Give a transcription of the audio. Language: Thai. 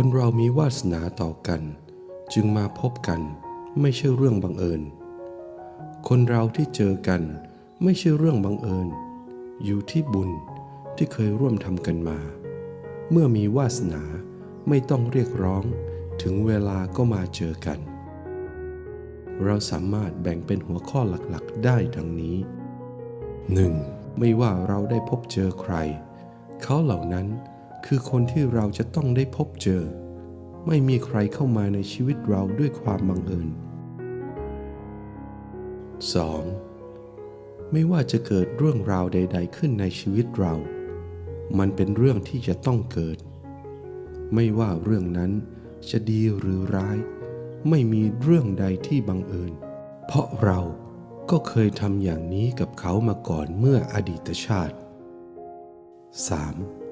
คนเรามีวาสนาต่อกัน จึงมาพบกันไม่ใช่เรื่องบังเอิญ คนเราที่เจอกันไม่ใช่เรื่องบังเอิญ อยู่ที่บุญที่เคยร่วมทำกันมา เมื่อมีวาสนาไม่ต้องเรียกร้องถึงเวลาก็มาเจอกัน เราสามารถแบ่งเป็นหัวข้อหลักๆได้ดังนี้ 1. ไม่ว่าเราได้พบเจอใคร เขาเหล่านั้น คือคนที่เราจะต้องได้พบเจอ ไม่มีใครเข้ามาในชีวิตเราด้วยความบังเอิญ 2. ไม่ว่าจะเกิดเรื่องราวใด ๆ ขึ้นในชีวิตเรา มันเป็นเรื่องที่จะต้องเกิด ไม่ว่าเรื่องนั้นจะดีหรือร้าย ไม่มีเรื่องใดที่บังเอิญ เพราะเราก็เคยทำอย่างนี้กับเขามาก่อนเมื่ออดีตชาติ 3.